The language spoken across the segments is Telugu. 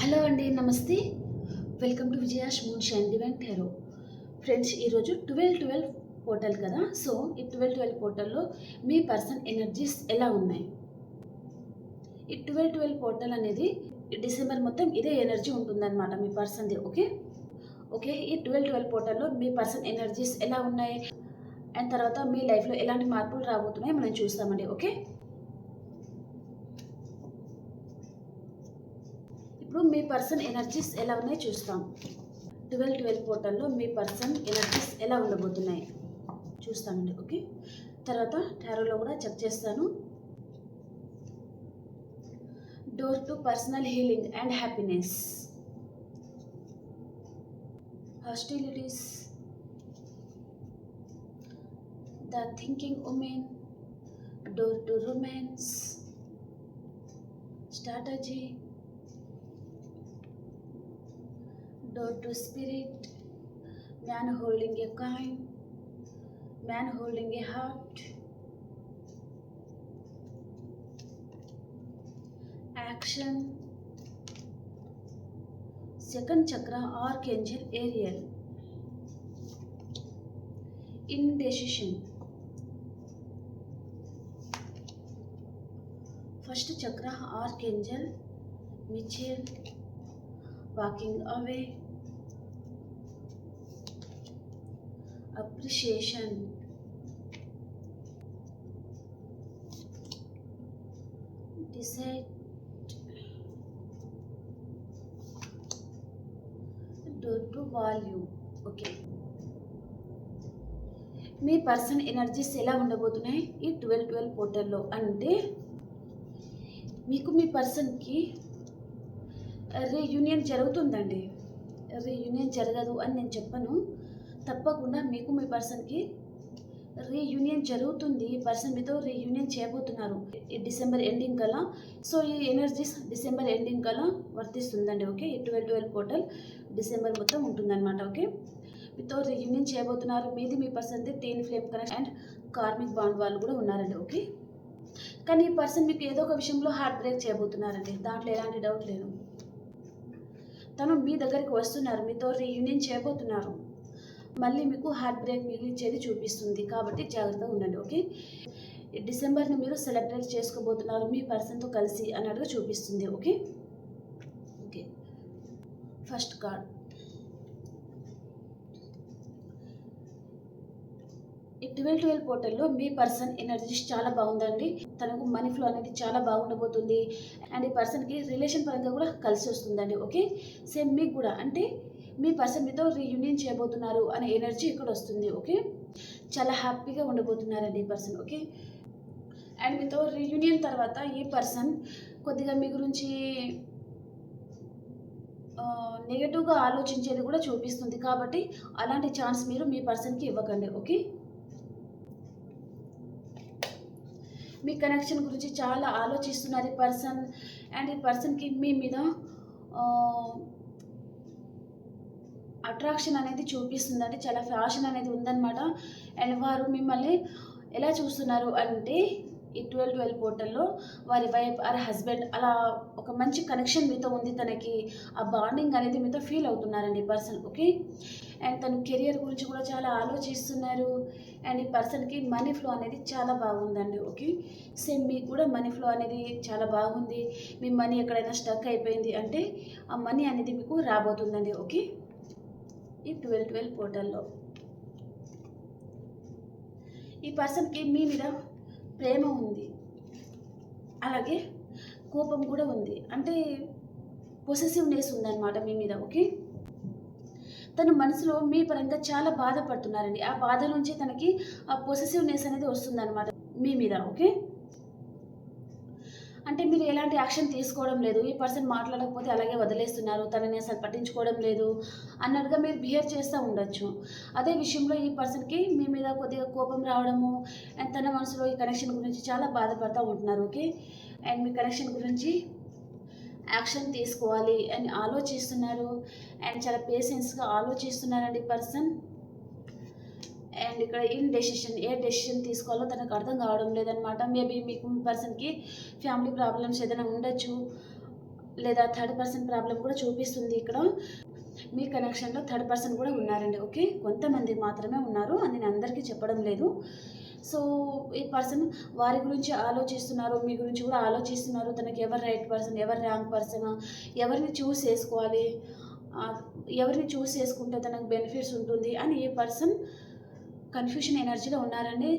హలో అండి నమస్తే. Welcome to Vijayash moon shine divine tarot friends ఈరోజు ట్వెల్వ్ ట్వెల్వ్ పోర్టల్ కదా? సో ఈ ట్వెల్వ్ ట్వెల్వ్ పోర్టల్లో మీ పర్సన్ ఎనర్జీస్ ఎలా ఉన్నాయి? ఈ ట్వెల్వ్ ట్వెల్వ్ పోర్టల్ అనేది డిసెంబర్ మొత్తం ఇదే ఎనర్జీ ఉంటుందన్నమాట మీ పర్సన్ది ఓకే ఓకే ఈ ట్వెల్వ్ ట్వెల్వ్ పోర్టల్లో మీ పర్సన్ ఎనర్జీస్ ఎలా ఉన్నాయి? అండ్ తర్వాత మీ లైఫ్లో ఎలాంటి మార్పులు రాబోతున్నాయి మనం చూస్తామండి ఓకే ఇప్పుడు మీ పర్సన్ ఎనర్జీస్ ఎలా ఉన్నాయో చూస్తాం. ట్వెల్వ్ ట్వెల్వ్ పోర్టల్లో మీ పర్సన్ ఎనర్జీస్ ఎలా ఉండబోతున్నాయి. చూస్తామండి ఓకే? తర్వాత టారోలో కూడా చెక్ చేస్తాను. Door to personal healing and happiness hostilities the thinking women door to romance strategy door to spirit, man holding a coin, man holding a heart, action, second chakra, archangel Ariel, indecision, first chakra, archangel Michael, walking away. Appreciation. Decide. Door to value okay. Me person energies ఎలా ఉండబోతున్నాయి? ఈ ట్వెల్వ్ ట్వెల్వ్ పోర్టల్లో అంటే మీకు మీ పర్సన్కి రీయూనియన్ జరుగుతుందండి. రీయూనియన్ జరగదు అని నేను చెప్పను. తప్పకుండా మీకు మీ పర్సన్కి రీయూనియన్ జరుగుతుంది. ఈ పర్సన్ మీతో రీయూనియన్ చేయబోతున్నారు. ఈ డిసెంబర్ ఎండింగ్ కల్లా సో ఈ ఎనర్జీస్ డిసెంబర్ ఎండింగ్ కల్లా వర్తిస్తుందండి. ఓకే? ఈ ట్వెల్వ్ ట్వెల్వ్ పోర్టల్ డిసెంబర్ మొత్తం ఉంటుందన్నమాట. ఓకే? మీతో రీయూనియన్ చేయబోతున్నారు. మీది మీ పర్సన్ది twin flame connect and karmic bond వాళ్ళు కూడా ఉన్నారండి. ఓకే? కానీ ఈ పర్సన్ మీకు ఏదో ఒక విషయంలో హార్ట్ బ్రేక్ చేయబోతున్నారండి. దాంట్లో ఎలాంటి డౌట్ లేదు. తను మీ దగ్గరికి వస్తున్నారు. మీతో రీయూనియన్ చేయబోతున్నారు. మళ్ళీ మీకు హార్ట్ బ్రేక్ మిగిలించేది చూపిస్తుంది. కాబట్టి జాగ్రత్తగా ఉండండి ఓకే? డిసెంబర్ని మీరు సెలబ్రేట్ చేసుకోబోతున్నారు మీ పర్సన్తో కలిసి అన్నట్టుగా చూపిస్తుంది ఓకే? ఓకే. First card. ఈ ట్వెల్వ్ ట్వెల్వ్ పోర్టల్లో మీ పర్సన్ ఎనర్జీస్ చాలా బాగుందండి. తనకు మనీ ఫ్లో అనేది చాలా బాగుండబోతుంది. అండ్ ఈ పర్సన్కి రిలేషన్ పరంగా కూడా కలిసి వస్తుందండి ఓకే? సేమ్ మీకు కూడా అంటే మీ పర్సన్ మీతో రీయూనియన్ చేయబోతున్నారు అనే ఎనర్జీ ఇక్కడ వస్తుంది ఓకే చాలా హ్యాపీగా ఉండబోతున్నారండి ఈ పర్సన్ ఓకే అండ్ మీతో రీయూనియన్ తర్వాత ఈ పర్సన్ కొద్దిగా మీ గురించి నెగటివ్గా ఆలోచించేది కూడా చూపిస్తుంది కాబట్టి అలాంటి ఛాన్స్ మీరు మీ పర్సన్కి ఇవ్వకండి ఓకే మీ కనెక్షన్ గురించి చాలా ఆలోచిస్తున్నారు ఈ పర్సన్ అండ్ ఈ పర్సన్కి మీ మీద అట్రాక్షన్ అనేది చూపిస్తుంది. అంటే చాలా ఫ్యాషన్ అనేది ఉందన్నమాట. అండ్ వారు మిమ్మల్ని ఎలా చూస్తున్నారు అంటే ఈ ట్వెల్వ్ ట్వెల్వ్ పోర్టల్లో వారి వైఫ్ ఆర్ హస్బెండ్ అలా ఒక మంచి కనెక్షన్ మీతో ఉంది. తనకి ఆ బాండింగ్ అనేది మీతో ఫీల్ అవుతున్నారండి ఈ పర్సన్ ఓకే? అండ్ తను కెరియర్ గురించి కూడా చాలా ఆలోచిస్తున్నారు. అండ్ ఈ పర్సన్కి మనీ ఫ్లో అనేది చాలా బాగుందండి ఓకే? సేమ్ మీకు కూడా మనీ ఫ్లో అనేది చాలా బాగుంది. మీ మనీ ఎక్కడైనా స్టక్ అయిపోయింది అంటే ఆ మనీ అనేది మీకు రాబోతుందండి ఓకే? ఈ ట్వెల్వ్ ట్వెల్వ్ పోర్టల్లో ఈ పర్సన్కి మీ మీద ప్రేమ ఉంది. అలాగే కోపం కూడా ఉంది. అంటే పొసెసివ్నెస్ ఉందన్నమాట మీ మీద ఓకే? తన మనసులో మీ పరంగా చాలా బాధపడుతున్నారండి. ఆ బాధ నుంచి తనకి ఆ పొసెసివ్నెస్ అనేది వస్తుందన్నమాట మీ మీద ఓకే? అంటే మీరు ఎలాంటి యాక్షన్ తీసుకోవడం లేదు ఈ పర్సన్ మాట్లాడకపోతే అలాగే వదిలేస్తున్నారు తనని అసలు పట్టించుకోవడం లేదు అన్నట్టుగా మీరు బిహేవ్ చేస్తూ ఉండొచ్చు. అదే విషయంలో ఈ పర్సన్కి మీ మీద కొద్దిగా కోపం రావడము అండ్ తన మనసులో ఈ కనెక్షన్ గురించి చాలా బాధపడుతూ ఉంటున్నారు ఓకే? అండ్ మీ కనెక్షన్ గురించి యాక్షన్ తీసుకోవాలి అని ఆలోచిస్తున్నారు అండ్ చాలా పేషెన్స్గా ఆలోచిస్తున్నారండి పర్సన్. అండ్ ఇక్కడ ఇన్ డెసిషన్ ఏ డెసిషన్ తీసుకోవాలో తనకు అర్థం కావడం లేదనమాట మేబీ మీకు పర్సన్కి ఫ్యామిలీ ప్రాబ్లమ్స్ ఏదైనా ఉండొచ్చు లేదా థర్డ్ పర్సన్ ప్రాబ్లం కూడా చూపిస్తుంది ఇక్కడ. మీ కనెక్షన్లో థర్డ్ పర్సన్ కూడా ఉన్నారండి ఓకే కొంతమంది మాత్రమే ఉన్నారు అని నేను అందరికీ చెప్పడం లేదు. సో ఈ పర్సన్ వారి గురించి ఆలోచిస్తున్నారు మీ గురించి కూడా ఆలోచిస్తున్నారు. తనకి ఎవరు రైట్ పర్సన్ ఎవరు ర్యాంక్ పర్సన్ ఎవరిని చూస్ చేసుకోవాలి ఎవరిని చూస్ చేసుకుంటే తనకు బెనిఫిట్స్ ఉంటుంది అని ఈ పర్సన్ కన్ఫ్యూషన్ ఎనర్జీలో ఉన్నారండి.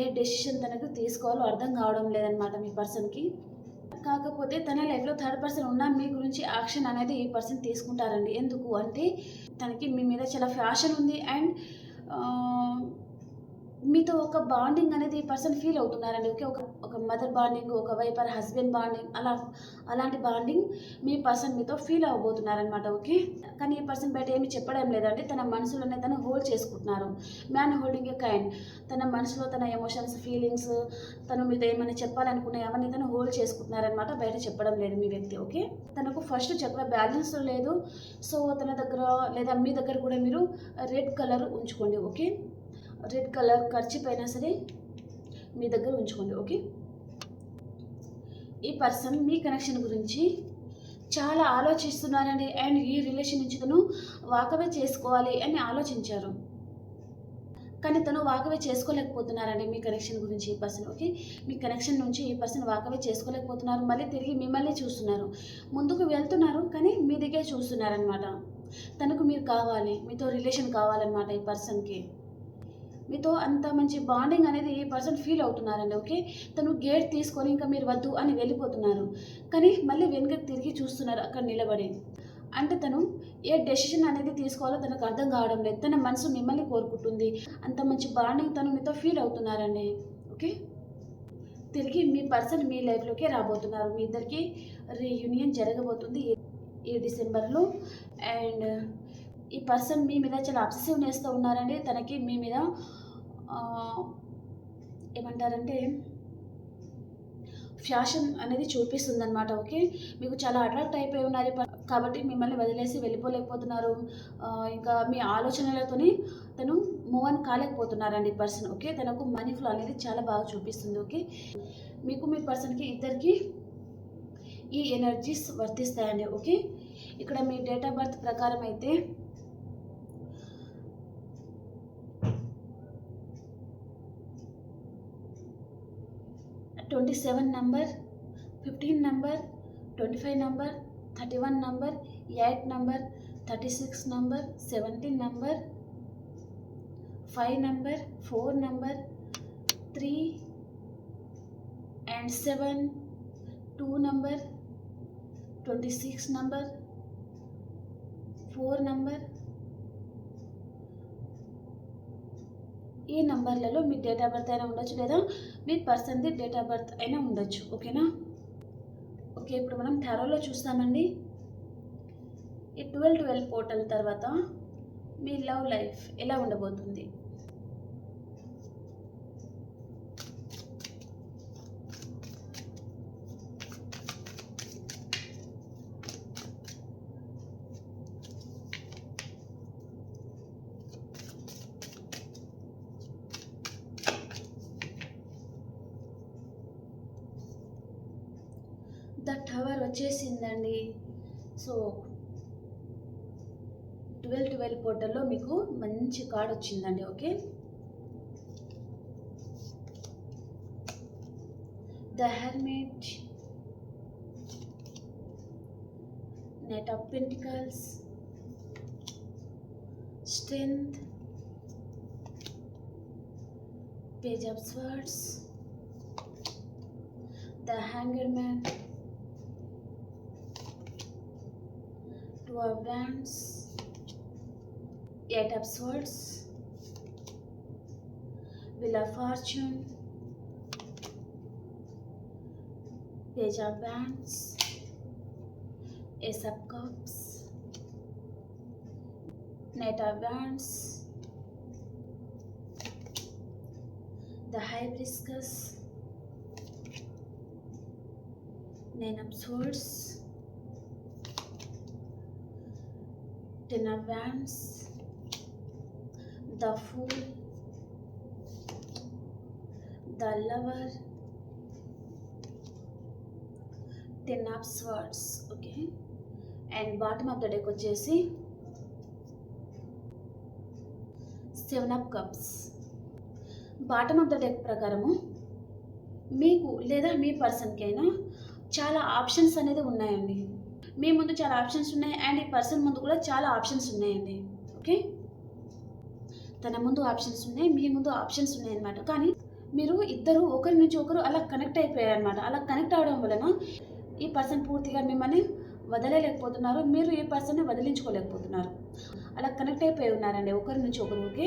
ఏ డెసిషన్ తనకు తీసుకోవాలో అర్థం కావడం లేదనమాట మీ పర్సన్కి. కాకపోతే తన లైఫ్లో థర్డ్ పర్సన్ ఉన్నా మీ గురించి యాక్షన్ అనేది ఈ పర్సన్ తీసుకుంటారండి. ఎందుకు అంటే తనకి మీ మీద చాలా ఫ్యాషన్ ఉంది అండ్ మీతో ఒక బాండింగ్ అనేది ఈ పర్సన్ ఫీల్ అవుతున్నారండి. ఓకే ఒక ఒక మదర్ బాండింగ్ ఒక వైపర్ హస్బెండ్ బాండింగ్ అలా అలాంటి బాండింగ్ మీ పర్సన్ మీతో ఫీల్ అవ్వబోతున్నారనమాట ఓకే కానీ ఈ పర్సన్ బయట ఏమి చెప్పడం లేదంటే తన మనసులోనే తను హోల్డ్ చేసుకుంటున్నారు. మ్యాన్ హోల్డింగ్ ఏ కైండ్ తన మనసులో తన ఎమోషన్స్ ఫీలింగ్స్ తను మీతో ఏమైనా చెప్పాలనుకునే అవన్నీ తను హోల్డ్ చేసుకుంటున్నారనమాట బయట చెప్పడం లేదు మీ వ్యక్తి ఓకే తనకు ఫస్ట్ చక్ర బ్యాలెన్స్ లేదు. సో తన దగ్గర లేదా మీ దగ్గర కూడా మీరు రెడ్ కలర్ ఉంచుకోండి ఓకే రెడ్ కలర్ ఖర్చు సరే మీ దగ్గర ఉంచుకోండి ఓకే? ఈ పర్సన్ మీ కనెక్షన్ గురించి చాలా ఆలోచిస్తున్నారండి. అండ్ ఈ రిలేషన్ నుంచి తను వాకవే చేసుకోవాలి అని ఆలోచించారు. కానీ తను వాకవే చేసుకోలేకపోతున్నారండి మీ కనెక్షన్ గురించి ఈ పర్సన్ ఓకే? మీ కనెక్షన్ నుంచి ఈ పర్సన్ వాకవే చేసుకోలేకపోతున్నారు. మళ్ళీ తిరిగి మిమ్మల్ని చూస్తున్నారు. ముందుకు వెళ్తున్నారు కానీ మీ దగ్గర చూస్తున్నారనమాట తనకు మీరు కావాలి మీతో రిలేషన్ కావాలన్నమాట ఈ పర్సన్కి. మీతో అంత మంచి బాండింగ్ అనేది ఈ పర్సన్ ఫీల్ అవుతున్నారండి ఓకే తను గేట్ తీసుకొని ఇంకా మీరు వద్దు అని వెళ్ళిపోతున్నారు. కానీ మళ్ళీ వెనుకకి తిరిగి చూస్తున్నారు అక్కడ నిలబడి అంటే తను ఏ డెసిషన్ అనేది తీసుకోవాలో తనకు అర్థం కావడం లేదు. తన మనసు మిమ్మల్ని కోరుకుంటుంది. అంత మంచి బాండింగ్ తను మీతో ఫీల్ అవుతున్నారండి ఓకే తిరిగి మీ పర్సన్ మీ లైఫ్లోకి రాబోతున్నారు. మీ ఇద్దరికి రీయూనియన్ జరగబోతుంది ఈ- ఈ డిసెంబర్లో అండ్ ఈ పర్సన్ మీ మీద చాలా అబ్సెసివ్నెస్తో ఉన్నారండి. తనకి మీ మీద ఏమంటారంటే ఫ్యాషన్ అనేది చూపిస్తుంది అనమాట ఓకే? మీకు చాలా అట్రాక్ట్ అయిపోయి ఉన్నారు. కాబట్టి మిమ్మల్ని వదిలేసి వెళ్ళిపోలేకపోతున్నారు. ఇంకా మీ ఆలోచనలతోని తను మూవ్ ఆన్ కాలేకపోతున్నారండి ఈ పర్సన్ ఓకే? తనకు మనీ ఫ్లో అనేది చాలా బాగా చూపిస్తుంది ఓకే? మీకు మీ పర్సన్కి ఇద్దరికి ఈ ఎనర్జీస్ వర్తిస్తాయండి ఓకే? ఇక్కడ మీ డేట్ ఆఫ్ బర్త్ ప్రకారం అయితే 27 number 15 number 25 number 31 number 8 number 36 number 17 number 5 number 4 number 3 and 7 2 number 26 number 4 number ఈ నంబర్లలో మీ డేట్ ఆఫ్ బర్త్ అయినా ఉండొచ్చు లేదా మీ పర్సన్ది డేట్ ఆఫ్ బర్త్ అయినా ఉండొచ్చు. ఓకేనా? ఓకే ఇప్పుడు మనం టారోలో చూస్తామండి. ఈ ట్వెల్వ్ ట్వెల్వ్ పోర్టల్ తర్వాత మీ లవ్ లైఫ్ ఎలా ఉండబోతుంది? ద టవర్ వచ్చేసిందండి. సో ట్వెల్వ్ ట్వెల్వ్ పోర్టల్లో మీకు మంచి కార్డ్ వచ్చిందండి okay? The helmet net of pentacles strength page of swords the hanger man two of wands, eight of swords, wheel of fortune, page of wands, ace of cups, knight of the hibiscus, nine of swords. Ten of the Fool, the Lover, ten of swords okay and bottom of the deck వచ్చేసి seven of cups bottom of the deck ప్రకారము మీకు లేదా మీ పర్సన్కి అయినా చాలా ఆప్షన్స్ అనేది ఉన్నాయండి. మీ ముందు చాలా ఆప్షన్స్ ఉన్నాయి అండ్ ఈ పర్సన్ ముందు కూడా చాలా ఆప్షన్స్ ఉన్నాయండి. ఓకే? తన ముందు ఆప్షన్స్ ఉన్నాయి మీ ముందు ఆప్షన్స్ ఉన్నాయి అన్నమాట కానీ మీరు ఇద్దరు ఒకరి నుంచి ఒకరు అలా కనెక్ట్ అయిపోయారు అనమాట అలా కనెక్ట్ అవడం వలన ఈ పర్సన్ పూర్తిగా మిమ్మల్ని వదలలేకపోతున్నారు మీరు ఈ పర్సన్ని వదిలించుకోలేకపోతున్నారు. అలా కనెక్ట్ అయిపోయి ఉన్నారండి ఒకరి నుంచి ఒకరు ఓకే?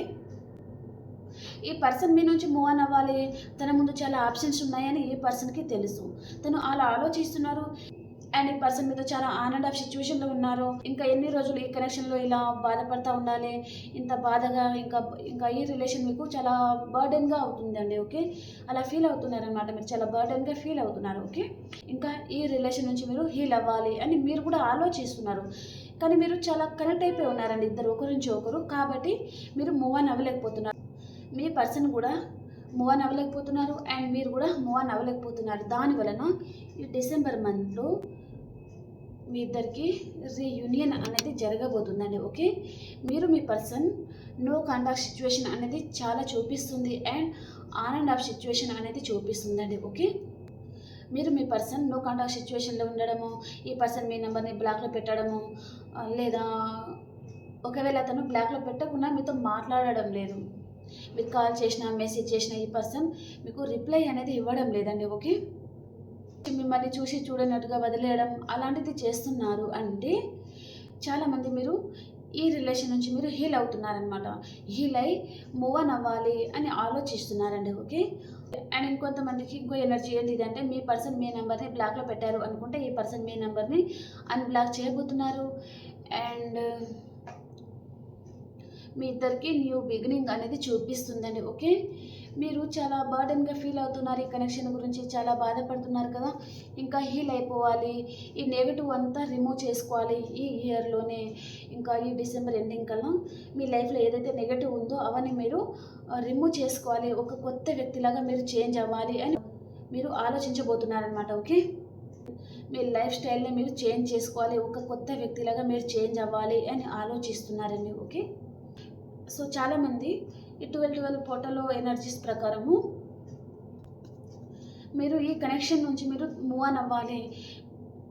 ఈ పర్సన్ మీ నుంచి మూవ్ అవ్వాలి తన ముందు చాలా ఆప్షన్స్ ఉన్నాయని ఈ పర్సన్కి తెలుసు. తను అలా ఆలోచిస్తున్నారు అండ్ ఈ పర్సన్ మీద చాలా ఆనంద్ అండ్ ఆఫ్ సిచ్యువేషన్లో ఉన్నారు. ఇంకా ఎన్ని రోజులు ఈ కనెక్షన్లో ఇలా బాధపడతా ఉండాలి? ఇంత బాధగా ఇంకా ఇంకా ఈ రిలేషన్ మీకు చాలా బర్డెన్గా అవుతుందండి ఓకే అలా ఫీల్ అవుతున్నారనమాట మీరు చాలా బర్డెన్గా ఫీల్ అవుతున్నారు ఓకే ఇంకా ఈ రిలేషన్ నుంచి మీరు హీల్ అవ్వాలి అని మీరు కూడా ఆలోచిస్తున్నారు. కానీ మీరు చాలా కనెక్ట్ అయిపోయి ఉన్నారండి ఇద్దరు ఒకరి నుంచి ఒకరు. కాబట్టి మీరు మూవ్ ఆన్ అవ్వలేకపోతున్నారు. మీ పర్సన్ కూడా మూవ్ ఆన్ అవ్వలేకపోతున్నారు. అండ్ మీరు కూడా మూవ్ ఆన్ అవ్వలేకపోతున్నారు. దాని వలన ఈ డిసెంబర్ మంత్లో మీ ఇద్దరికి రీయూనియన్ అనేది జరగబోతుందండి ఓకే? మీరు మీ పర్సన్ నో కాంటాక్ట్ సిచ్యువేషన్ అనేది చాలా చూపిస్తుంది and on and off situation అనేది చూపిస్తుందండి ఓకే? మీరు మీ పర్సన్ నో కాంటాక్ట్ సిచ్యువేషన్లో ఉండడము ఈ పర్సన్ మీ నెంబర్ని బ్లాక్లో పెట్టడము లేదా ఒకవేళ అతను బ్లాక్లో పెట్టకుండా మీతో మాట్లాడడం లేదు. మీరు కాల్ చేసిన మెసేజ్ చేసిన ఈ పర్సన్ మీకు రిప్లై అనేది ఇవ్వడం లేదండి ఓకే? మిమ్మల్ని చూసి చూడనట్టుగా వదిలేయడం అలాంటిది చేస్తున్నారు అంటే చాలామంది మీరు ఈ రిలేషన్ నుంచి మీరు హీల్ అవుతున్నారనమాట హీల్ అయి మూవ్ ఆన్ అవ్వాలి అని ఆలోచిస్తున్నారండి ఓకే? అండ్ ఇంకొంతమందికి ఇంకో ఎనర్జీ ఏంటి అంటే మీ పర్సన్ మీ నెంబర్ని బ్లాక్లో పెట్టారు అనుకుంటే ఈ పర్సన్ మీ నెంబర్ని అన్బ్లాక్ చేయబోతున్నారు. అండ్ మీ ఇద్దరికి న్యూ బిగినింగ్ అనేది చూపిస్తుందండి ఓకే? మీరు చాలా బర్డెన్గా ఫీల్ అవుతున్నారు. ఈ కనెక్షన్ గురించి చాలా బాధపడుతున్నారు కదా. ఇంకా హీల్ అయిపోవాలి. ఈ నెగిటివ్ అంతా రిమూవ్ చేసుకోవాలి. ఈ ఇయర్లోనే ఇంకా ఈ డిసెంబర్ ఎండింగ్ కల్లా మీ లైఫ్లో ఏదైతే నెగిటివ్ ఉందో అవన్నీ మీరు రిమూవ్ చేసుకోవాలి. ఒక కొత్త వ్యక్తిలాగా మీరు చేంజ్ అవ్వాలి అని మీరు ఆలోచించబోతున్నారనమాట ఓకే? మీ లైఫ్ స్టైల్ని మీరు చేంజ్ చేసుకోవాలి. ఒక కొత్త వ్యక్తిలాగా మీరు చేంజ్ అవ్వాలి అని ఆలోచిస్తున్నారండి ఓకే? సో చాలామంది ఈ ట్వెల్వ్ ట్వెల్వ్ పోటలో ఎనర్జీస్ ప్రకారము మీరు ఈ కనెక్షన్ నుంచి మీరు మూవ్ ఆన్ అవ్వాలి.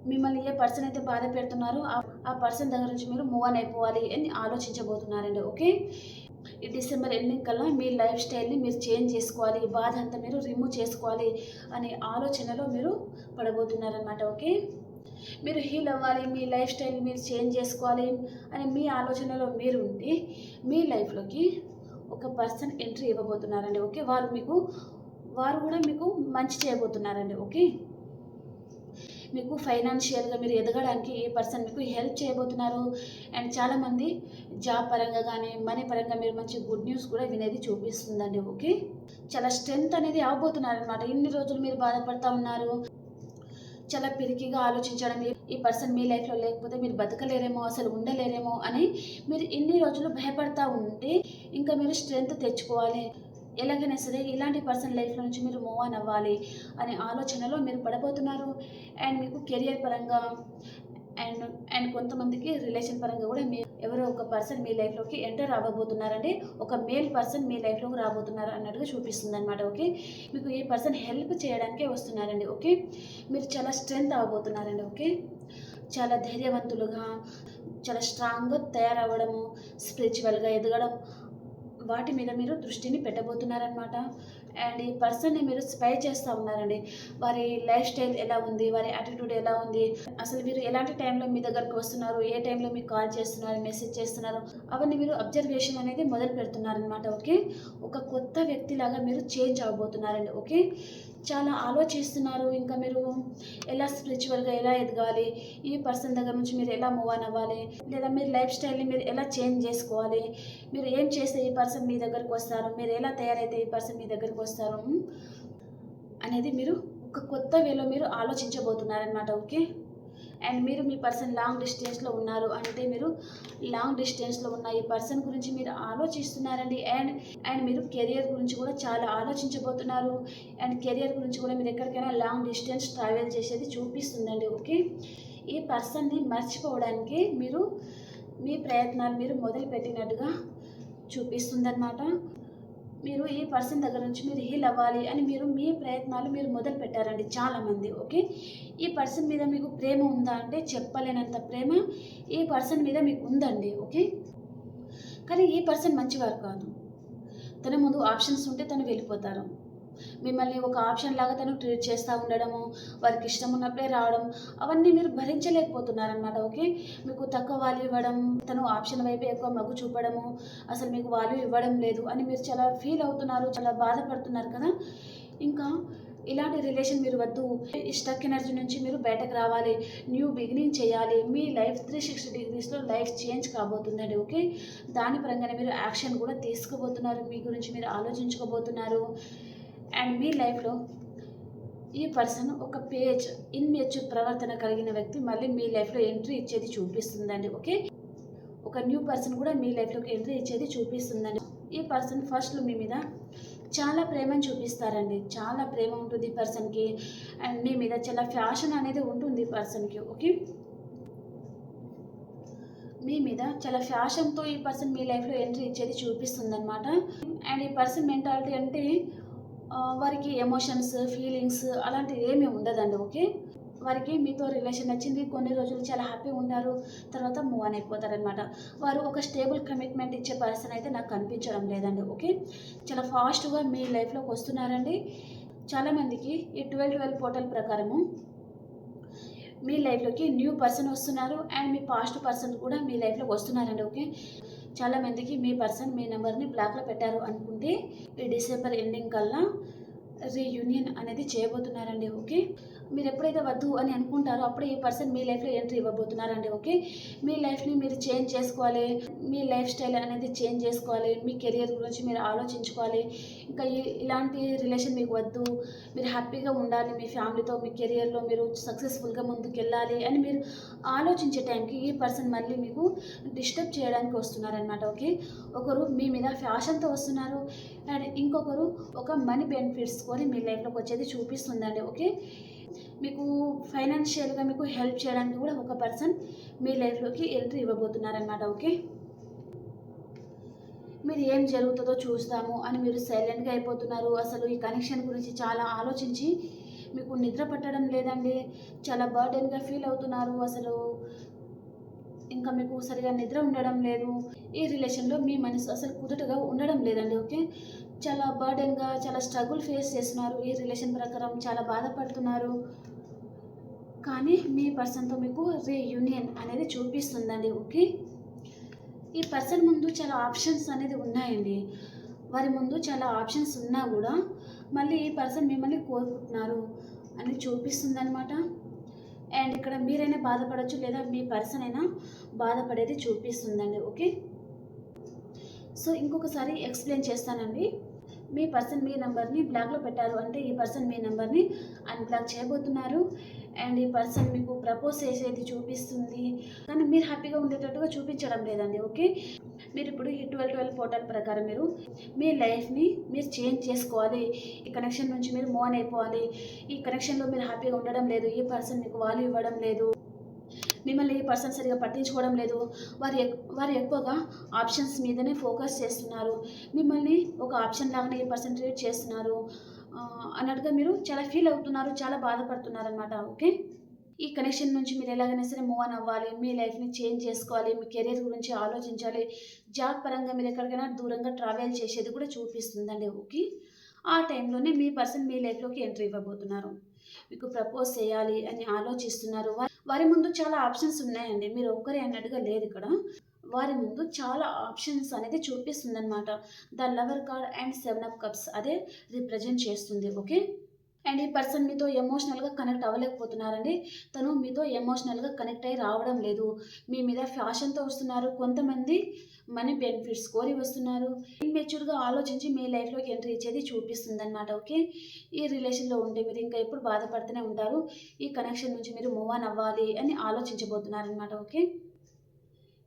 మిమ్మల్ని ఏ పర్సన్ అయితే బాధ పెడుతున్నారో ఆ- పర్సన్ దగ్గర నుంచి మీరు మూవ్ ఆన్ అయిపోవాలి అని ఆలోచించబోతున్నారండి ఓకే? ఈ డిసెంబర్ ఎండింగ్ కల్లా మీ లైఫ్ స్టైల్ని మీరు చేంజ్ చేసుకోవాలి ఈ బాధ అంతా మీరు రిమూవ్ చేసుకోవాలి అనే ఆలోచనలో మీరు పడబోతున్నారనమాట ఓకే? మీరు హీల్ అవ్వాలి మీ లైఫ్ స్టైల్ మీరు చేంజ్ చేసుకోవాలి అని మీ ఆలోచనలో మీరు ఉండి మీ లైఫ్లోకి ఒక పర్సన్ ఎంట్రీ ఇవ్వబోతున్నారండి ఓకే వారు మీకు వారు కూడా మీకు మంచి చేయబోతున్నారండి ఓకే మీకు ఫైనాన్షియల్గా మీరు ఎదగడానికి ఏ పర్సన్ మీకు హెల్ప్ చేయబోతున్నారు? అండ్ చాలామంది జాబ్ పరంగా కానీ మనీ పరంగా మీరు మంచి గుడ్ న్యూస్ కూడా వినేది చూపిస్తుందండి ఓకే చాలా స్ట్రెంగ్త్ అనేది అవ్వబోతున్నారనమాట ఇన్ని రోజులు మీరు బాధపడతా ఉన్నారు. చాలా పిరికిగా ఆలోచించడం ఈ- పర్సన్ మీ లైఫ్లో లేకపోతే మీరు బతకలేరేమో అసలు ఉండలేరేమో అని మీరు ఇన్ని రోజులు భయపడతా ఉంటే ఇంకా మీరు స్ట్రెంగ్త్ తెచ్చుకోవాలి. ఎలాగైనా సరే ఇలాంటి పర్సన్ లైఫ్లో నుంచి మీరు మూవ్ ఆన్ అవ్వాలి అనే ఆలోచనలో మీరు పడబోతున్నారు. అండ్ మీకు కెరియర్ పరంగా అండ్ అండ్ కొంతమందికి రిలేషన్ పరంగా కూడా మీ ఎవరో ఒక పర్సన్ మీ లైఫ్లోకి ఎంటర్ అవ్వబోతున్నారండి ఒక మేల్ పర్సన్ మీ లైఫ్లోకి రాబోతున్నారు అన్నట్టుగా చూపిస్తుంది అనమాట ఓకే? మీకు ఈ పర్సన్ హెల్ప్ చేయడానికే వస్తున్నారండి ఓకే? మీరు చాలా స్ట్రెంగ్త్ అవ్వబోతున్నారండి ఓకే? చాలా ధైర్యవంతులుగా చాలా స్ట్రాంగ్గా తయారవ్వడము స్పిరిచువల్గా ఎదగడం వాటి మీద మీరు దృష్టిని పెట్టబోతున్నారనమాట అండ్ ఈ పర్సన్ని మీరు స్పై చేస్తూ ఉన్నారండి. వారి లైఫ్ స్టైల్ ఎలా ఉంది? వారి యాటిట్యూడ్ ఎలా ఉంది? అసలు మీరు ఎలాంటి టైంలో మీ దగ్గరకు వస్తున్నారు? ఏ టైంలో మీకు కాల్ చేస్తున్నారు? మెసేజ్ చేస్తున్నారు? అవన్నీ మీరు అబ్జర్వేషన్ అనేది మొదలు పెడుతున్నారనమాట ఓకే? ఒక కొత్త వ్యక్తిలాగా మీరు చేంజ్ అవ్వబోతున్నారండి. ఓకే? చాలా ఆలోచిస్తున్నారు. ఇంకా మీరు ఎలా స్పిరిచువల్గా ఎలా ఎదగాలి? ఈ పర్సన్ దగ్గర నుంచి మీరు ఎలా మూవ్ ఆన్ అవ్వాలి? లేదా మీరు లైఫ్ స్టైల్ని మీరు ఎలా చేంజ్ చేసుకోవాలి? మీరు ఏం చేస్తే ఈ పర్సన్ మీ దగ్గరకు వస్తారు? మీరు ఎలా తయారైతే ఈ పర్సన్ మీ దగ్గరకు వస్తారు? అనేది మీరు ఒక కొత్త వేలో మీరు ఆలోచించబోతున్నారనమాట ఓకే? అండ్ మీరు మీ పర్సన్ లాంగ్ డిస్టెన్స్లో ఉన్నారు అంటే మీరు లాంగ్ డిస్టెన్స్లో ఉన్న ఈ పర్సన్ గురించి మీరు ఆలోచిస్తున్నారండి. అండ్ అండ్ మీరు కెరియర్ గురించి కూడా చాలా ఆలోచించబోతున్నారు. అండ్ కెరియర్ గురించి కూడా మీరు ఎక్కడికైనా లాంగ్ డిస్టెన్స్ ట్రావెల్ చేసేది చూపిస్తుందండి. ఓకే ఈ పర్సన్ని మర్చిపోవడానికి మీరు మీ ప్రయత్నాలు మీరు మొదలు పెట్టినట్టుగా చూపిస్తుందన్నమాట. మీరు ఈ పర్సన్ దగ్గర నుంచి మీరు హీల్ అవ్వాలి అని మీరు మీ ప్రయత్నాలు మీరు మొదలు పెట్టారండి చాలామంది ఓకే? ఈ పర్సన్ మీద మీకు ప్రేమ ఉందా అంటే చెప్పలేనంత ప్రేమ ఈ పర్సన్ మీద మీకు ఉందండి ఓకే? కానీ ఈ పర్సన్ మంచివారు కాదు. తన ముందు ఆప్షన్స్ ఉంటే తను వెళ్ళిపోతారు. మిమ్మల్ని ఒక ఆప్షన్ లాగా తను ట్రీట్ చేస్తూ ఉండడము వారికి ఇష్టం ఉన్నప్పుడే రావడం అవన్నీ మీరు భరించలేకపోతున్నారనమాట ఓకే? మీకు తక్కువ వాల్యూ ఇవ్వడం తను ఆప్షన్ వైపు ఎక్కువ మగ్గు చూపడము అసలు మీకు వాల్యూ ఇవ్వడం లేదు అని మీరు చాలా ఫీల్ అవుతున్నారు చాలా బాధపడుతున్నారు కదా? ఇంకా ఇలాంటి రిలేషన్ మీరు వద్దు. స్టక్ ఎనర్జీ నుంచి మీరు బయటకు రావాలి. న్యూ బిగినింగ్ చేయాలి. మీ లైఫ్ త్రీ సిక్స్టీ డిగ్రీస్లో లైఫ్ చేంజ్ కాబోతుందండి ఓకే? దాని పరంగానే మీరు యాక్షన్ కూడా తీసుకోబోతున్నారు. మీ గురించి మీరు ఆలోచించుకోబోతున్నారు. అండ్ మీ లైఫ్లో ఈ పర్సన్ ఒక పేజ్ ఇన్మెచ్యూర్ ప్రవర్తన కలిగిన వ్యక్తి మళ్ళీ మీ లైఫ్లో ఎంట్రీ ఇచ్చేది చూపిస్తుందండి ఓకే? ఒక న్యూ పర్సన్ కూడా మీ లైఫ్లోకి ఎంట్రీ ఇచ్చేది చూపిస్తుందండి. ఈ పర్సన్ ఫస్ట్లో మీ మీద చాలా ప్రేమను చూపిస్తారండి. చాలా ప్రేమ ఉంటుంది ఈ పర్సన్కి. అండ్ మీ మీద చాలా ఫ్యాషన్ అనేది ఉంటుంది ఈ పర్సన్కి ఓకే? మీ మీద చాలా ఫ్యాషన్తో ఈ పర్సన్ మీ లైఫ్లో ఎంట్రీ ఇచ్చేది చూపిస్తుంది అనమాట అండ్ ఈ పర్సన్ మెంటాలిటీ అంటే వారికి ఎమోషన్స్ ఫీలింగ్స్ అలాంటివి ఏమీ ఉండదండి ఓకే వారికి మీతో రిలేషన్ నచ్చింది కొన్ని రోజులు చాలా హ్యాపీగా ఉంటారు తర్వాత మూవ్ అని అయిపోతారనమాట వారు ఒక స్టేబుల్ కమిట్మెంట్ ఇచ్చే పర్సన్ అయితే నాకు కనిపించడం లేదండి ఓకే చాలా ఫాస్ట్గా మీ లైఫ్లోకి వస్తున్నారండి. చాలామందికి ఈ ట్వెల్వ్ ట్వెల్వ్ పోర్టల్ ప్రకారము మీ లైఫ్లోకి న్యూ పర్సన్ వస్తున్నారు అండ్ మీ పాస్ట్ పర్సన్ కూడా మీ లైఫ్లోకి వస్తున్నారండి ఓకే చాలామందికి మీ పర్సన్ మీ నెంబర్ని బ్లాక్లో పెట్టారు అనుకుంటే ఈ డిసెంబర్ ఎండింగ్ కల్లా రీయూనియన్ అనేది చేయబోతున్నారండి ఓకే? మీరు ఎప్పుడైతే వద్దు అని అనుకుంటారో అప్పుడే ఈ పర్సన్ మీ లైఫ్లో ఎంట్రీ ఇవ్వబోతున్నారండి ఓకే? మీ లైఫ్ని మీరు చేంజ్ చేసుకోవాలి మీ లైఫ్ స్టైల్ అనేది చేంజ్ చేసుకోవాలి మీ కెరియర్ గురించి మీరు ఆలోచించుకోవాలి. ఇంకా ఇలాంటి రిలేషన్ మీకు వద్దు మీరు హ్యాపీగా ఉండాలి మీ ఫ్యామిలీతో మీ కెరియర్లో మీరు సక్సెస్ఫుల్గా ముందుకు వెళ్ళాలి అని మీరు ఆలోచించే టైంకి ఈ పర్సన్ మళ్ళీ మీకు డిస్టర్బ్ చేయడానికి వస్తున్నారనమాట ఓకే? ఒకరు మీ మీద ఫ్యాషన్తో వస్తున్నారు అండ్ ఇంకొకరు ఒక మనీ బెనిఫిట్స్ కొని మీ లైఫ్లోకి వచ్చేది చూపిస్తుందండి ఓకే? మీకు ఫైనాన్షియల్గా మీకు హెల్ప్ చేయడానికి కూడా ఒక పర్సన్ మీ లైఫ్లోకి ఎంట్రీ ఇవ్వబోతున్నారనమాట ఓకే మీరు ఏం జరుగుతుందో చూస్తాము అని మీరు సైలెంట్గా అయిపోతున్నారు. అసలు ఈ కనెక్షన్ గురించి చాలా ఆలోచించి మీకు నిద్ర పట్టడం లేదండి. చాలా బర్డెన్గా ఫీల్ అవుతున్నారు. అసలు ఇంకా మీకు సరిగా నిద్ర ఉండడం లేదు. ఈ రిలేషన్లో మీ మనసు అసలు కుదుటగా ఉండడం లేదండి ఓకే చాలా బర్డెన్గా చాలా స్ట్రగుల్ ఫేస్ చేస్తున్నారు. ఈ రిలేషన్ ప్రకారం చాలా బాధపడుతున్నారు. కానీ మీ పర్సన్తో మీకు రీయూనియన్ అనేది చూపిస్తుందండి ఓకే ఈ పర్సన్ ముందు చాలా ఆప్షన్స్ అనేది ఉన్నాయండి. వారి ముందు చాలా ఆప్షన్స్ ఉన్నా కూడా మళ్ళీ ఈ పర్సన్ మిమ్మల్ని కోరుకుంటున్నారు అని చూపిస్తుందనమాట అండ్ ఇక్కడ మీరైనా బాధపడవచ్చు లేదా మీ పర్సన్ అయినా బాధపడేది చూపిస్తుందండి ఓకే సో ఇంకొకసారి ఎక్స్ప్లెయిన్ చేస్తానండి. మీ పర్సన్ మీ నెంబర్ని బ్లాక్లో పెట్టారు అంటే ఈ పర్సన్ మీ నెంబర్ని అన్బ్లాక్ చేయబోతున్నారు. అండ్ ఈ పర్సన్ మీకు ప్రపోజ్ చేసేది చూపిస్తుంది. కానీ మీరు హ్యాపీగా ఉండేటట్టుగా చూపించడం లేదండి ఓకే? మీరు ఇప్పుడు ఈ ట్వెల్వ్ ట్వెల్వ్ పోర్టల్ ప్రకారం మీరు మీ లైఫ్ని మీరు చేంజ్ చేసుకోవాలి. ఈ కనెక్షన్ నుంచి మీరు మోన్ అయిపోవాలి. ఈ కనెక్షన్లో మీరు హ్యాపీగా ఉండడం లేదు. ఈ పర్సన్ మీకు వాల్యూ ఇవ్వడం లేదు. మిమ్మల్ని ఈ పర్సన్ సరిగా పట్టించుకోవడం లేదు. వారు ఎక్- వారు ఎక్కువగా ఆప్షన్స్ మీదనే ఫోకస్ చేస్తున్నారు. మిమ్మల్ని ఒక ఆప్షన్ లాగానే ఈ పర్సన్ ట్రీట్ చేస్తున్నారు? అన్నట్టుగా మీరు చాలా ఫీల్ అవుతున్నారు చాలా బాధపడుతున్నారనమాట ఓకే? ఈ కనెక్షన్ నుంచి మీరు ఎలాగైనా సరే మూవ్ ఆన్ అవ్వాలి మీ లైఫ్ని చేంజ్ చేసుకోవాలి మీ కెరీర్ గురించి ఆలోచించాలి. జాబ్ పరంగా మీరు ఎక్కడికైనా దూరంగా ట్రావెల్ చేసేది కూడా చూపిస్తుందండి ఓకే? ఆ టైంలోనే మీ పర్సన్ మీ లైఫ్లోకి ఎంట్రీ ఇవ్వబోతున్నారు. మీకు ప్రపోజ్ చేయాలి అని ఆలోచిస్తున్నారు. వారి ముందు చాలా ఆప్షన్స్ ఉన్నాయండి. మీరు ఒక్కరే అన్నట్టుగా లేదు ఇక్కడ. వారి ముందు చాలా ఆప్షన్స్ అనేది చూపిస్తుంది అనమాట the lover card and seven of cups అదే రిప్రజెంట్ చేస్తుంది. ఓకే? అండ్ ఈ పర్సన్ మీతో ఎమోషనల్గా కనెక్ట్ అవ్వలేకపోతున్నారండి. తను మీతో ఎమోషనల్గా కనెక్ట్ అయ్యి రావడం లేదు. మీ మీద ఫ్యాషన్తో వస్తున్నారు. కొంతమంది మనీ బెనిఫిట్స్ కోరి వస్తున్నారు. ఇన్మెచ్యూర్గా ఆలోచించి మీ లైఫ్లోకి ఎంట్రీ ఇచ్చేది చూపిస్తుంది అనమాట ఓకే? ఈ రిలేషన్లో ఉంటే మీరు ఇంకా ఎప్పుడు బాధపడుతూనే ఉంటారు. ఈ కనెక్షన్ నుంచి మీరు మూవ్ ఆన్ అవ్వాలి అని ఆలోచించబోతున్నారనమాట ఓకే?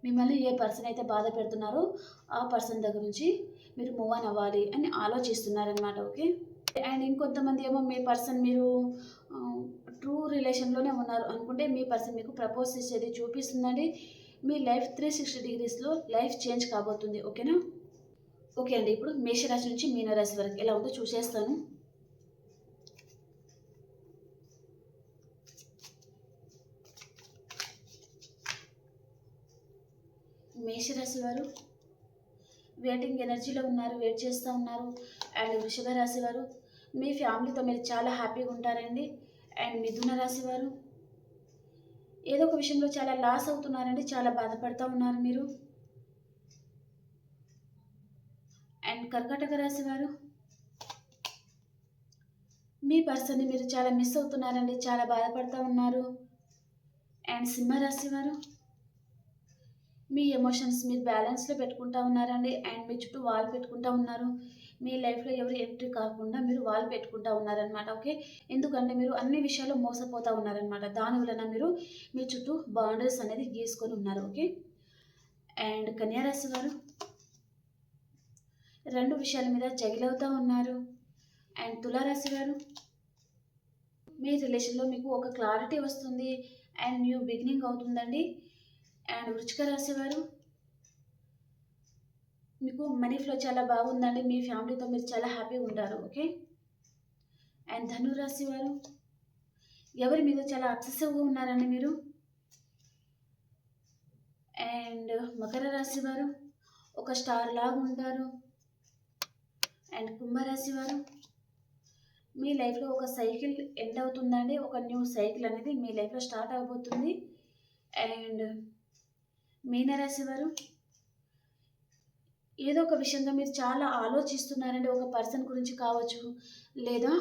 మిమ్మల్ని ఏ పర్సన్ అయితే బాధ పెడుతున్నారో ఆ పర్సన్ దగ్గర నుంచి మీరు మూవ్ ఆన్ అవ్వాలి అని ఆలోచిస్తున్నారనమాట ఓకే? అండ్ ఇంకొంతమంది ఏమో మీ పర్సన్ మీరు ట్రూ రిలేషన్లోనే ఉన్నారు అనుకుంటే మీ పర్సన్ మీకు ప్రపోజ్ చేసేది చూపిస్తుందండి. మీ లైఫ్ త్రీ సిక్స్టీ డిగ్రీస్లో లైఫ్ చేంజ్ కాబోతుంది. ఓకేనా ఓకే అండి. ఇప్పుడు మేషరాశి నుంచి మీనరాశి వరకు ఎలా ఉందో చూసేస్తాను. మేషరాశి వారు వెయిటింగ్ ఎనర్జీలో ఉన్నారు వెయిట్ చేస్తూ ఉన్నారు. అండ్ వృషభ రాశి వారు మీ ఫ్యామిలీతో మీరు చాలా హ్యాపీగా ఉంటారండి. అండ్ మిథున రాశి వారు ఏదో ఒక విషయంలో చాలా లాస్ అవుతున్నారండి చాలా బాధపడుతూ ఉన్నారు మీరు. అండ్ కర్కాటక రాశి వారు మీ పర్సన్ని మీరు చాలా మిస్ అవుతున్నారండి చాలా బాధపడుతూ ఉన్నారు. అండ్ సింహరాశి వారు మీ ఎమోషన్స్ మీరు బ్యాలెన్స్లో పెట్టుకుంటా ఉన్నారండి అండ్ మీ చుట్టూ వాల్ పెట్టుకుంటా ఉన్నారు. మీ లైఫ్లో ఎవరు ఎంట్రీ కాకుండా మీరు వాల్ పెట్టుకుంటా ఉన్నారనమాట ఓకే? ఎందుకంటే మీరు అన్ని విషయాల్లో మోసపోతూ ఉన్నారనమాట దాని వలన మీరు మీ చుట్టూ బౌండరీస్ అనేది గీసుకొని ఉన్నారు ఓకే? అండ్ కన్యారాశి వారు రెండు విషయాల మీద జగిలవుతూ ఉన్నారు. అండ్ తులారాశి వారు మీ రిలేషన్లో మీకు ఒక క్లారిటీ వస్తుంది. అండ్ న్యూ బిగినింగ్ అవుతుందండి. అండ్ వృచ్చిక రాశి వారు మీకు మనీ ఫ్లో చాలా బాగుందండి. మీ ఫ్యామిలీతో మీరు చాలా హ్యాపీగా ఉంటారు. ఓకే అండ్ ధనురాశి వారు ఎవరి మీద చాలా అబ్సెసివ్గా ఉన్నారండి మీరు? అండ్ మకర రాశి వారు ఒక స్టార్ లాగా ఉంటారు. అండ్ కుంభరాశి వారు మీ లైఫ్లో ఒక సైకిల్ ఎండ్ అవుతుందండి. ఒక న్యూ సైకిల్ అనేది మీ లైఫ్లో స్టార్ట్ అవబోతుంది. అండ్ మీనరాశి వారు ఏదో ఒక విషయంగా మీరు చాలా ఆలోచిస్తున్నారండి ఒక పర్సన్ గురించి కావచ్చు లేదా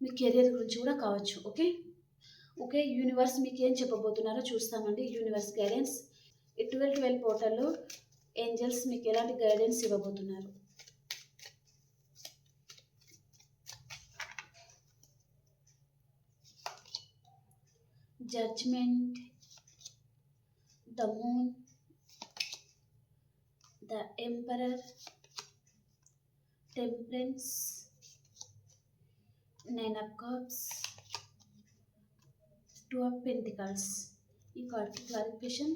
మీ కెరియర్ గురించి కూడా కావచ్చు ఓకే? ఓకే యూనివర్స్ మీకు ఏం చెప్పబోతున్నారో చూస్తామండి. యూనివర్స్ గైడెన్స్ ట్వెల్వ్ ట్వెల్వ్ పోర్టల్లో ఏంజల్స్ మీకు ఎలాంటి గైడెన్స్ ఇవ్వబోతున్నారు? Judgement the moon the emperor temperance nine of cups two of pentacles. ఈ కార్డ్కి clarification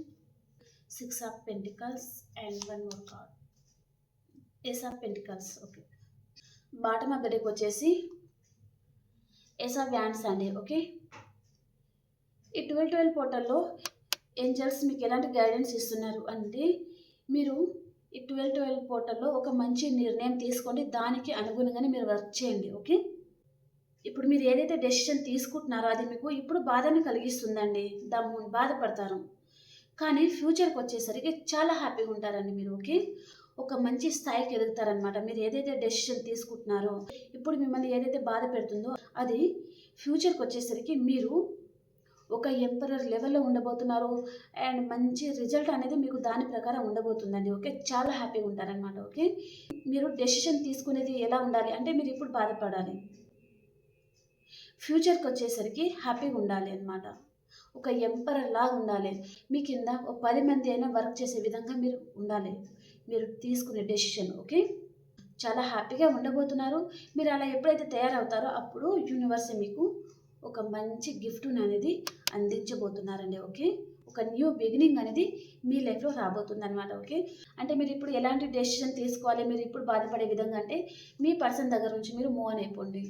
six of pentacles and one more card. Ace of pentacles? Okay. Bottom of గడికి వచ్చేసి ఎస్ ఆఫ్ వ్యాండ్స్ అండి ఓకే? ఈ ట్వెల్వ్ ట్వెల్వ్ పోర్టల్లో ఏంజల్స్ మీకు ఎలాంటి గైడెన్స్ ఇస్తున్నారు అంటే మీరు ఈ ట్వెల్వ్ ట్వెల్వ్ పోర్టల్లో ఒక మంచి నిర్ణయం తీసుకోండి. దానికి అనుగుణంగానే మీరు వర్క్ చేయండి. ఓకే? ఇప్పుడు మీరు ఏదైతే డెసిషన్ తీసుకుంటున్నారో అది మీకు ఇప్పుడు బాధని కలిగిస్తుందండి. దమ్ము బాధపడతారు. కానీ ఫ్యూచర్కి వచ్చేసరికి చాలా హ్యాపీగా ఉంటారండి మీరు. ఓకే? ఒక మంచి స్థాయికి ఎదుగుతారనమాట మీరు ఏదైతే డెసిషన్ తీసుకుంటున్నారో ఇప్పుడు మిమ్మల్ని ఏదైతే బాధ పెడుతుందో అది ఫ్యూచర్కి వచ్చేసరికి మీరు ఒక ఎంపరర్ లెవెల్లో ఉండబోతున్నారు. అండ్ మంచి రిజల్ట్ అనేది మీకు దాని ప్రకారం ఉండబోతుందండి. ఓకే? చాలా హ్యాపీగా ఉంటారనమాట ఓకే? మీరు డెసిషన్ తీసుకునేది ఎలా ఉండాలి? అంటే మీరు ఇప్పుడు బాధపడాలి? ఫ్యూచర్కి వచ్చేసరికి హ్యాపీగా ఉండాలి అనమాట ఒక ఎంపరర్ లాగా ఉండాలి. మీ కింద ఒక పది మంది అయినా వర్క్ చేసే విధంగా మీరు ఉండాలి. మీరు తీసుకునే డెసిషన్. ఓకే? చాలా హ్యాపీగా ఉండబోతున్నారు. మీరు అలా ఎప్పుడైతే తయారవుతారో అప్పుడు యూనివర్స్ మీకు ఒక మంచి గిఫ్ట్ని అనేది అందించబోతున్నారండి ఓకే? ఒక న్యూ బిగినింగ్ అనేది మీ లైఫ్లో రాబోతుంది అనమాట ఓకే? అంటే మీరు ఇప్పుడు ఎలాంటి డెసిషన్ తీసుకోవాలి మీరు ఇప్పుడు బాధపడే విధంగా అంటే మీ పర్సన్ దగ్గర నుంచి మీరు మూవ్ అని అయిపోండి.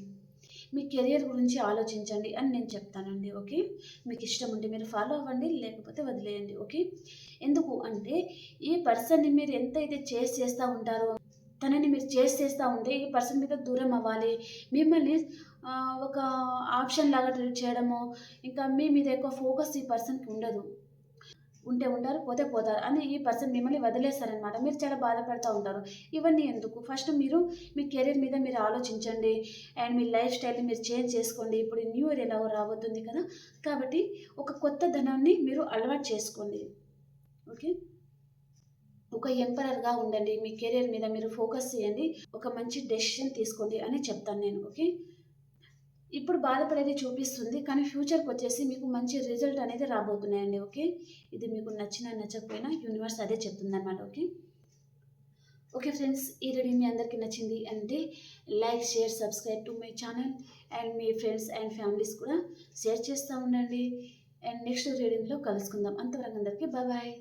మీ కెరియర్ గురించి ఆలోచించండి అని నేను చెప్తానండి ఓకే? మీకు ఇష్టం ఉంటే మీరు ఫాలో అవ్వండి లేకపోతే వదిలేయండి ఓకే? ఎందుకు అంటే ఈ పర్సన్ని మీరు ఎంత అయితే చేసి చేస్తూ ఉంటారో తనని మీరు చేసి చేస్తూ ఉంటే ఈ పర్సన్ మీద దూరం అవ్వాలి. మిమ్మల్ని ఒక ఆప్షన్ లాగా ట్రీట్ చేయడము ఇంకా మీ మీద ఎక్కువ ఫోకస్ ఈ పర్సన్కి ఉండదు. ఉంటే ఉంటారు పోతే పోతారు అని ఈ పర్సన్ మిమ్మల్ని వదిలేస్తారనమాట మీరు చాలా బాధపడుతూ ఉంటారు. ఇవన్నీ ఎందుకు? ఫస్ట్ మీరు మీ కెరీర్ మీద మీరు ఆలోచించండి. అండ్ మీ లైఫ్ స్టైల్ని మీరు చేంజ్ చేసుకోండి. ఇప్పుడు న్యూ ఇయర్ ఎలాగో రాబోతుంది కదా? కాబట్టి ఒక కొత్త ధనాన్ని మీరు అలవాటు చేసుకోండి. ఓకే? ఒక ఎంపరర్గా ఉండండి. మీ కెరీర్ మీద మీరు ఫోకస్ చేయండి. ఒక మంచి డెసిషన్ తీసుకోండి అని చెప్తాను నేను. ఓకే? ఇప్పుడు బాధపడేది చూపిస్తుంది కానీ ఫ్యూచర్కి వచ్చేసి మీకు మంచి రిజల్ట్ అనేది రాబోతున్నాయండి ఓకే ఇది మీకు నచ్చినా నచ్చకపోయినా యూనివర్స్ అదే చెప్తుందన్నమాట ఓకే ఓకే ఫ్రెండ్స్ ఈ రీడింగ్ మీ అందరికీ నచ్చింది అంటే like share subscribe to my channel and me friends and families కూడా షేర్ చేస్తూ ఉండండి. అండ్ నెక్స్ట్ రీడింగ్లో కలుసుకుందాం. అంతవరకు అందరికీ బాయ్